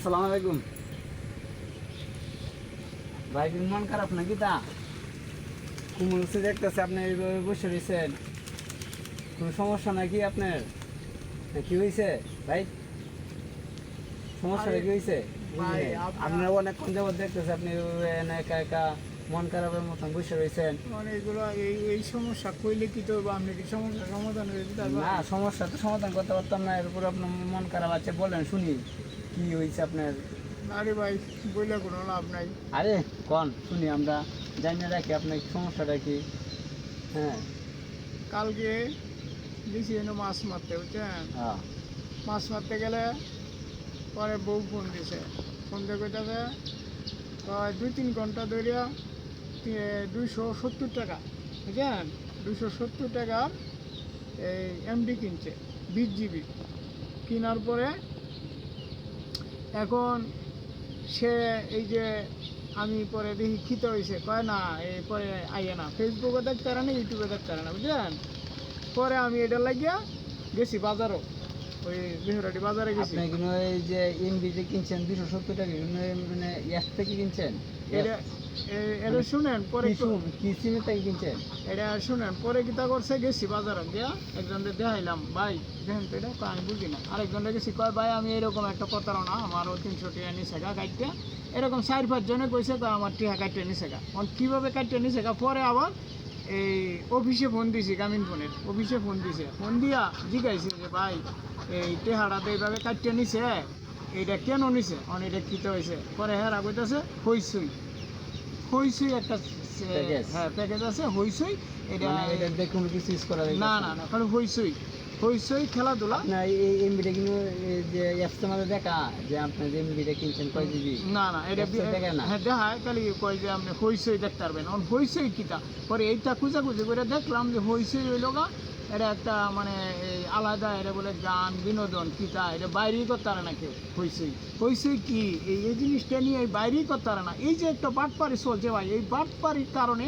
আসসালামু আলাইকুম। ভাই মন খারাপ নাকি তা? কুমুল দেখতেছে আপনি এইভাবে বসে রয়েছেন। কোনো সমস্যা নাকি আপনার? কি হয়েছে? ভাই সমস্যাটা কি হয়েছে? আপনার- অনেকক্ষণ যাবত দেখতেছে আপনি একা একা মন খারাপের মতন বসে রয়েছেন। মানে এই সমস্যা কইলে কি তো আপনি কি সমস্যা সমাধান হয়ে যেতে না সমস্যা তো সমাধান করতে পারতাম না এর উপর আপনার মন খারাপ আছে বলেন শুনি। কি হয়েছে আপনার? আরে ভাই বইলে কোনো লাভ নাই। আরে কন? শুনি আমরা জানিয়ে রাখি আপনার সমস্যাটা কি? হ্যাঁ। কালকে গেছি এনে মাছ মারতে বুঝছেন? হ্যাঁ মাছ মারতে গেলে পরে বউ ফোন দিছে। ফোন দিয়ে কইতাছে দুই তিন ঘণ্টা ধরিয়া দুইশো সত্তর টাকা বুঝছেন? দুইশো সত্তর টাকা এই এমডি কিনছে বিশ জিবি। কেনার পরে এখন সে এই যে আমি পরে শিক্ষিত হয়েছে, কয় না, এই পরে আইয়ে না। ফেসবুকে দেখতে পারে না ইউটিউবে দেখতে পারে না, বুঝলেন? পরে আমি এটা লাগিয়া গেছি বাজারও। ওই বাজারে গেছি। আপনি কিন্তু এই যে এমবি কিনছেন দুশো সত্তর টাকা কিন্তু মানে অ্যাপ থেকে কিনছেন? এটা এটা শুনেন পরে কি সিমের থেকে কিনছেন? এটা শুনেন পরে করছে গেছি বাজারে একজনকে দেখাইলাম ভাই দেখেন তো এটা আমি বুঝি না। আরেকজনকে গেছি কয় ভাই আমি এরকম একটা প্রতারণা আমারও তিনশো টাকা গা কাটতে এরকম চার পাঁচ জনে কইছে তো আমার টিহা কাটতে নিছে গা। কীভাবে কাটতে গা? পরে আবার এই অফিসে ফোন দিছি গ্রামীণ ফোনের। অফিসে ফোন দিছে। ফোন দিয়া জিজ্ঞাসা যে ভাই এই টেহাটা তো এইভাবে কাটিয়ে নিছে? এইটা কেন নিছে? অন এটা কিতে হয়েছে পরে হ্যাঁ কইতেছে হইসুই হইসুই একটা হ্যাঁ প্যাকেজ আছে হইসুই এটা মানে না না। না কারণ হইসই হইসই খেলাধুলা? আপনার এই এমবিটা কিন্তু যে অ্যাপসের মধ্যে দেখা যে আপনি যে এমবিটা কিনছেন কয় জিবি না না এটা দেখে না? হ্যাঁ দেখায় খালি কয় যে আপনি হইসই দেখতে পারবেন। এখন হইসই কিতা? পরে এইটা খুঁজাখুঁজি করে দেখলাম যে হইসই হইল গা এটা একটা মানে এই আলাদা এটা বলে গান বিনোদন কিতা এটা বাইরেই করতে পারে না কেউ। হইসই হইসই কি? এই এই জিনিসটা নিয়ে এই বাইরেই করতে পারে না। এই যে একটা বাটপারি চলছে ভাই এই বাটপারির কারণে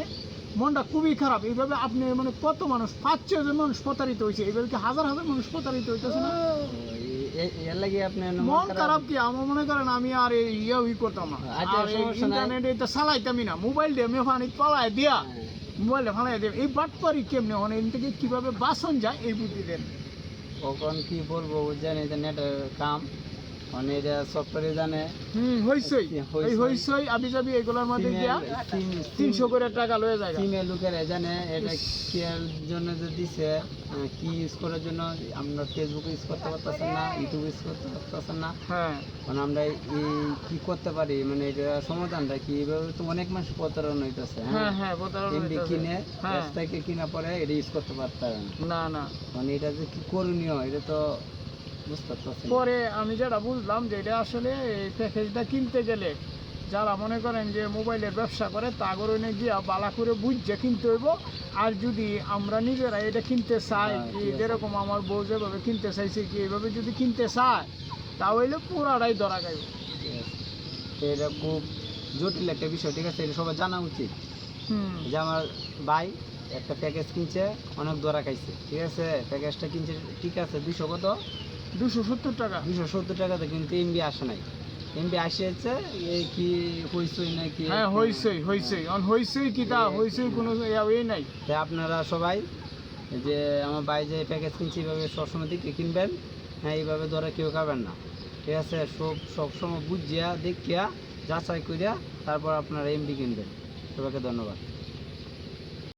মনটা খুবই খারাপ। এইভাবে আপনি মানে কত মানুষ পাঁচ ছজন মানুষ প্রতারিত হয়েছে। এইভাবে কি হাজার হাজার মানুষ প্রতারিত হইতেছে না? এর লাগে আপনার মন খারাপ? কি? আমার মনে করেন আমি আর ইয়ে ই করতাম না। আচ্ছা, আর ইন্টারনেটে এটা চালাইতামই না। মোবাইল দিয়ে আমি পালাই দিয়া হ্যাঁ। মোবাইলে ফালাই দিয়ে এই বাটপারি কেমনে মানে এখান থেকে কীভাবে বাসন যায়? এই বুদ্ধি দেন। কখন কি বলব এই যে নেটের কাম। মানে এটা সফটওয়্যারে জানে। হুম হইসই। এই হইসই আবি যাবি এগুলোর মধ্যে সিমের- দিয়া সিম- তিনশো করে টাকা লয়ে যায় লোকেরা জানে এটা কি জন্য যে দিছে কি ইউজ করার জন্য আমরা ফেসবুক ইউজ করতে পারতেছেন না ইউটিউব ইউজ করতে পারতেছেন না। হ্যাঁ। মানে আমরা এই কি করতে পারি? মানে এটা সমাধানটা কি? এভাবে তো অনেক মানুষ প্রতারণা হইতেছে হ্যাঁ? হ্যাঁ হ্যাঁ প্রতারণা হইতাছে। কিনে হ্যাঁ। থেকে কিনা পরে এটা ইউজ করতে পারতাম। না না। মানে এটা যে কি করণীয় এটা তো। পরে আমি যেটা বুঝলাম যে এটা আসলে এই প্যাকেজটা কিনতে গেলে যারা মনে করেন যে মোবাইলের ব্যবসা করে তাগরণে গিয়া বালা করে বুঝছে কিনতে হইব। আর যদি আমরা নিজেরা এটা কিনতে চাই হ্যাঁ, কি যেরকম আমার বউ যেভাবে কিনতে চাইছে কি এইভাবে যদি কিনতে চায় তাহলে পুরাটাই ধরা গাইব এটা খুব জটিল একটা বিষয় ঠিক আছে? এটা সবাই জানা উচিত। যে আমার ভাই একটা প্যাকেজ কিনছে অনেক দরা খাইছে ঠিক আছে? প্যাকেজটা কিনছে ঠিক আছে? দুশো কত? দুশো সত্তর টাকা। দুশো সত্তর টাকাতে কিন্তু এমবি আসে নাই। এমবি আসেছে এই কি হইসই নাকি হ্যাঁ হইসই হইসই অন হইসই কি তা? হইসই কোনো ইয়ে নাই। তাই আপনারা সবাই যে আমার ভাই যে প্যাকেজ কিনছে এইভাবে সবসময় দিকে কিনবেন। হ্যাঁ এইভাবে ধরে কেউ খাবেন না। ঠিক আছে? সব সবসময় বুঝিয়া দেখিয়া যাচাই করিয়া তারপর আপনারা এমবি কিনবেন। সবাইকে ধন্যবাদ।